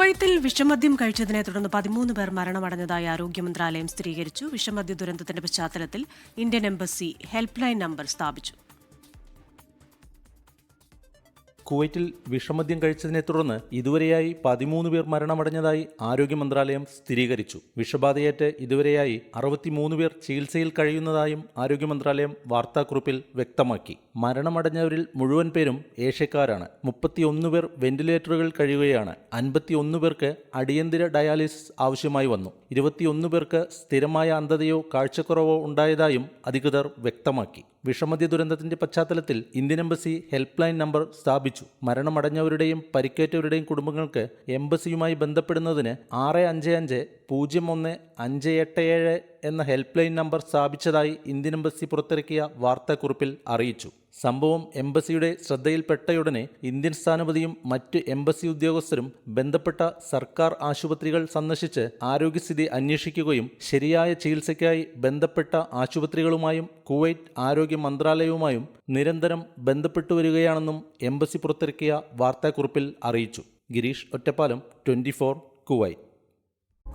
കുവൈത്തിൽ വിഷമദ്യം കഴിച്ചതിനെ തുടർന്ന് പതിമൂന്ന് പേർ മരണമടഞ്ഞതായി ആരോഗ്യ മന്ത്രാലയം സ്ഥിരീകരിച്ചു. വിഷമദ്യ ദുരന്തത്തിന്റെ പശ്ചാത്തലത്തിൽ Indian embassy help line number സ്ഥാപിച്ചു. കുവൈറ്റിൽ വിഷമദ്യം കഴിച്ചതിനെ തുടർന്ന് ഇതുവരെയായി പതിമൂന്ന് പേർ മരണമടഞ്ഞതായി ആരോഗ്യ മന്ത്രാലയം സ്ഥിരീകരിച്ചു. വിഷബാധയേറ്റ് ഇതുവരെയായി അറുപത്തിമൂന്ന് പേർ ചികിത്സയിൽ കഴിയുന്നതായും ആരോഗ്യ മന്ത്രാലയം വാർത്താക്കുറിപ്പിൽ വ്യക്തമാക്കി. മരണമടഞ്ഞവരിൽ മുഴുവൻ പേരും ഏഷ്യക്കാരാണ്. മുപ്പത്തിയൊന്ന് പേർ വെന്റിലേറ്ററുകൾ കഴിയുകയാണ്. അൻപത്തിയൊന്ന് പേർക്ക് അടിയന്തര ഡയാലിസിസ് ആവശ്യമായി വന്നു. ഇരുപത്തിയൊന്ന് പേർക്ക് സ്ഥിരമായ അന്ധതയോ കാഴ്ചക്കുറവോ ഉണ്ടായതായും അധികൃതർ വ്യക്തമാക്കി. വിഷമദ്യ ദുരന്തത്തിന്റെ പശ്ചാത്തലത്തിൽ Indian embassy help line number സ്ഥാപിച്ചു. മരണമടഞ്ഞവരുടെയും പരിക്കേറ്റവരുടെയും കുടുംബങ്ങൾക്ക് എംബസിയുമായി ബന്ധപ്പെടുന്നതിന് ആറ് അഞ്ച് അഞ്ച് പൂജ്യം ഒന്ന് അഞ്ച് എട്ട് ഏഴ് എന്ന ഹെൽപ്പ് ലൈൻ നമ്പർ സ്ഥാപിച്ചതായി ഇന്ത്യൻ എംബസി പുറത്തിറക്കിയ വാർത്താക്കുറിപ്പിൽ അറിയിച്ചു. സംഭവം എംബസിയുടെ ശ്രദ്ധയിൽപ്പെട്ടയുടനെ ഇന്ത്യൻ സ്ഥാനപതിയും മറ്റ് എംബസി ഉദ്യോഗസ്ഥരും ബന്ധപ്പെട്ട സർക്കാർ ആശുപത്രികൾ സന്ദർശിച്ച് ആരോഗ്യസ്ഥിതി അന്വേഷിക്കുകയും ശരിയായ ചികിത്സയ്ക്കായി ബന്ധപ്പെട്ട ആശുപത്രികളുമായും കുവൈറ്റ് ആരോഗ്യ മന്ത്രാലയവുമായും നിരന്തരം ബന്ധപ്പെട്ടു വരികയാണെന്നും എംബസി പുറത്തിറക്കിയ വാർത്താക്കുറിപ്പിൽ അറിയിച്ചു. Girish Ottapalam twenty Kuwait.